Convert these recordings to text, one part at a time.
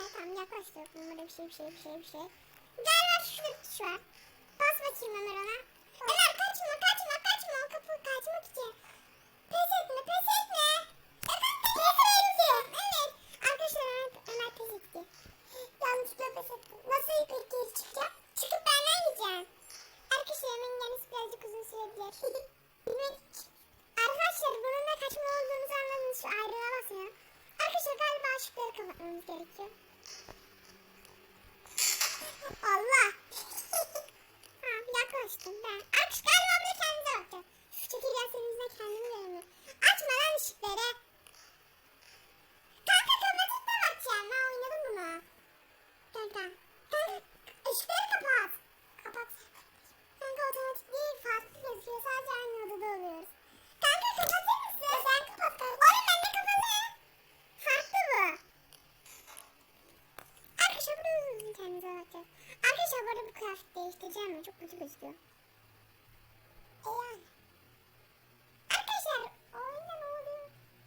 Gel tamam yaklaştık. Burada bir şey bir şey bir şey bir şey. Şurada bir tuş var. Bas bakayım Ömer ona. Ömer ışıkları kapatmamız gerekiyor. Allah. ha, yaklaştım ben. Aç galiba burada kendinize bakacağım. Şu çekirgensinizle kendimi görüyorum. Açma lan ışıkları. Kendinize bakacağız. Arkadaşlar bu arada bu kıyafet değiştireceğim mi? Çok kötü gözüküyor. E yani. Arkadaşlar oyunda ne oluyor?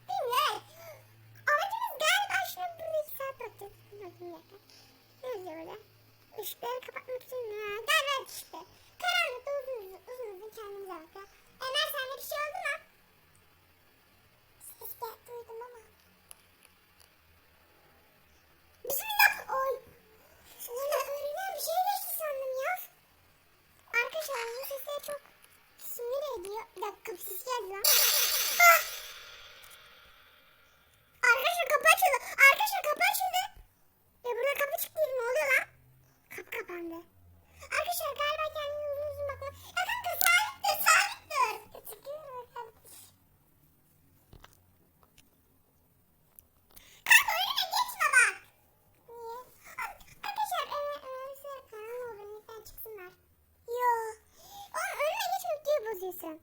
Bilmiyorum. Amacımız galiba şunu burada iki saat bakacağız. Bir dakika. Ne yazıyor burada? Işıkları kapatmak için mi? Galiba işte. Karanlıkta uzun uzun, uzun uzun kendimize bakacağız. Ömer sende bir şey oldu mu? Ses gel duydum ama. Bismillah. Oy. Sonra önüne bir şey geçti sandım ya. Arkadaşlar bu sesler çok sinir ediyor. Bir dakika bir ses geldi lan. Ah! Arkadaşlar kapı açıldı. Arkadaşlar kapı açıldı. Ya burada kapı çıktı. Ne oluyor lan? Kapandı. Arkadaşlar galiba kendine uzun uzun bakma. Ya kanka sabit dur sabit dur. Çıkıyorum kardeş. Kanka önüme geçme bak. Niye? Arkadaşlar Ömer Ömer'se kanal çıksınlar. Yo. Oğlum önüme geçme videoyu bozuyorsun.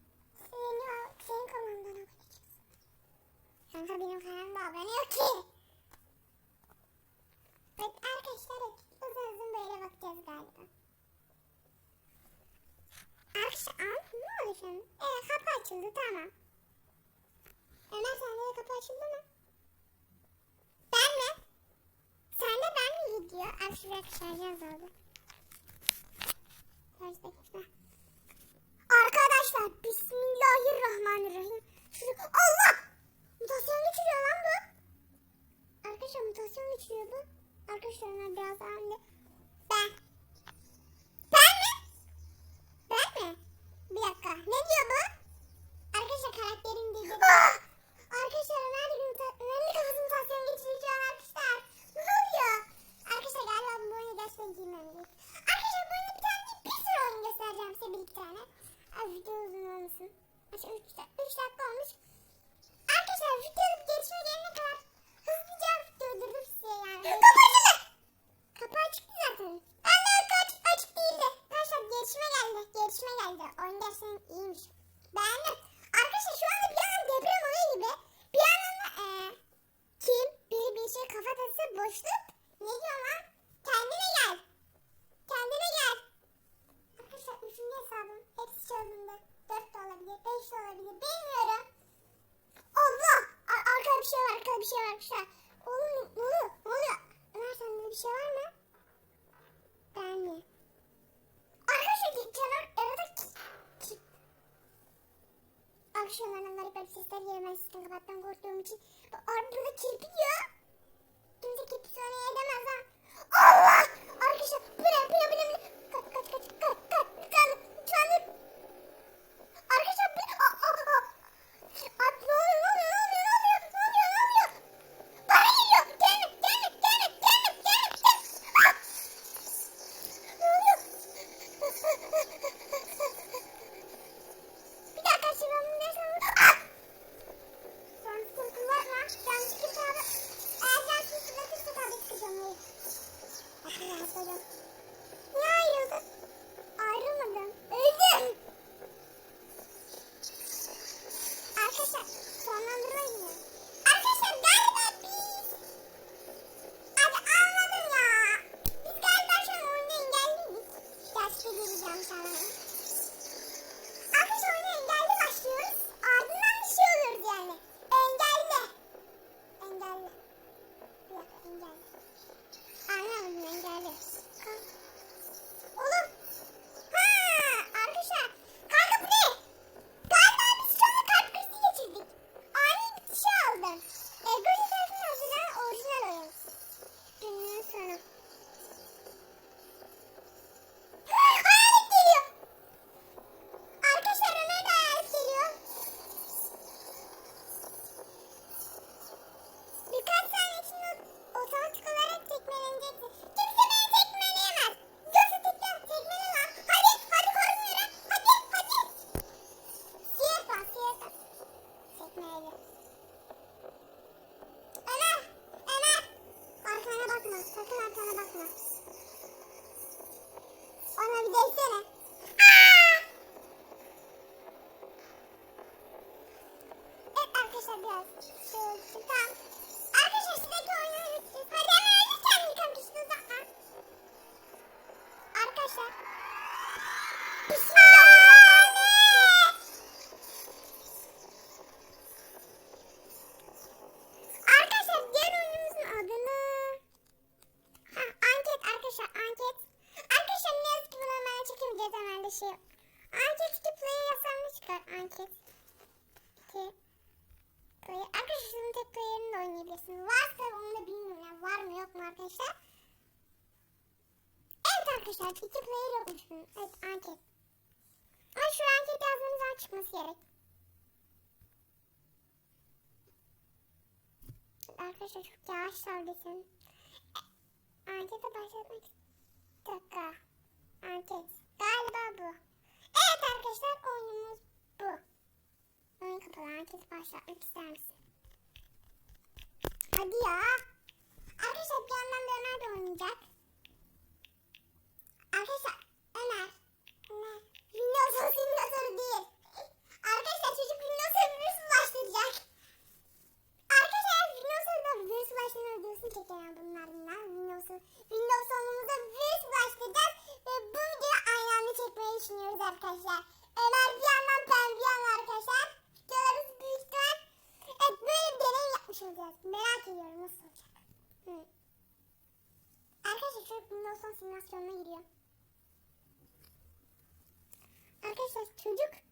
Senin, senin kanalından abone çıksın. Kanka benim kanalımda abone yok ki. Evet arkadaşlar uzun uzun bakacağız galiba. Aa, ne oldu şu an? Ee, kapı açıldı tamam. Ömer sende de kapı açıldı mı? Ben mi? Sende ben mi gidiyor? Abi şuraya şarj oldu. Şarj dakika. Arkadaşlar Bismillahirrahmanirrahim. Şurada Allah! Mutasyon geçiriyor lan bu. Arkadaşlar mutasyon geçiriyor bu. Arkadaşlar ona biraz daha önde. Ben. Ben mi? Ben mi? Bir dakika. Ne diyor bu? Arkadaşlar karakterim dedi. Arkadaşlar Ömer de muta- Ömer'in de kafası mutasyon geçireceğim arkadaşlar. Ne oluyor? Arkadaşlar galiba bu oyunu gerçekten giymem gerek. Arkadaşlar bu oyunu bir tane değil, bir sürü oyun göstereceğim size bir iki tane. Abi video uzun olmasın. Aç 3 dakika olmuş. Arkadaşlar videonun gelişme gelene kadar hızlıca video durdurup size yani. Kapı açıldı. Kapı açıktı zaten. Allah açık, açık değildi. Arkadaşlar gelişme geldi. Gelişme geldi. Oyun gerçekten iyiymiş. Beğendim. Arkadaşlar şu anda bir an deprem oluyor gibi. Bir yandan da eee kim biri bir şey kafa atsa boşluk. Ne diyor lan? Kendine gel. Kendine gel. Arkadaşlar üçüncü hesabım. Hepsi çözümde. Dört de olabilir. Beş de olabilir. Bilmiyorum. Allah! Ar arkada bir şey var, arkada bir şey var arkadaşlar. Oğlum ne oluyor? Ne oluyor? Ömer sende bir şey var mı? Ben mi? Arkadaşlar canavar arada ki... Arkadaşlar bana Ben sizden kapattan korktuğum için. Burada kirpi diyor. Kimse kirpi sonra edemez ha. Allah! Arkadaşlar? Bu ne? Bu ne? Anket. 2 player yazsam ne çıkar. Anket? 2 player. Arkadaşlar şunun tek player'ını da oynayabilirsiniz. Varsa onu da bilmiyorum ya. Var mı yok mu arkadaşlar? Evet arkadaşlar 2 player yokmuş bunun. Evet anket. Ama şu anket zaman çıkması gerek. Arkadaşlar çok yavaş söylesin. Ankete başlatmak dakika. Anket. Galiba bu. Evet arkadaşlar oyunumuz bu. Oyun kapalı. Anket başlatmak ister misin? Hadi ya. Arkadaşlar bir yandan da Ömer de oynayacak. Arkadaşlar Ömer. Ömer. Windows simülatörü değil. Arkadaşlar çocuk Windows virüsü başlayacak. Arkadaşlar Windows'da virüs başlama videosunu çekelim bunlardan. Windows'u Windows Merak ediyorum nasıl olacak. Hı. Arkadaşlar çocuk Windows'un simülasyonuna giriyor. Arkadaşlar çocuk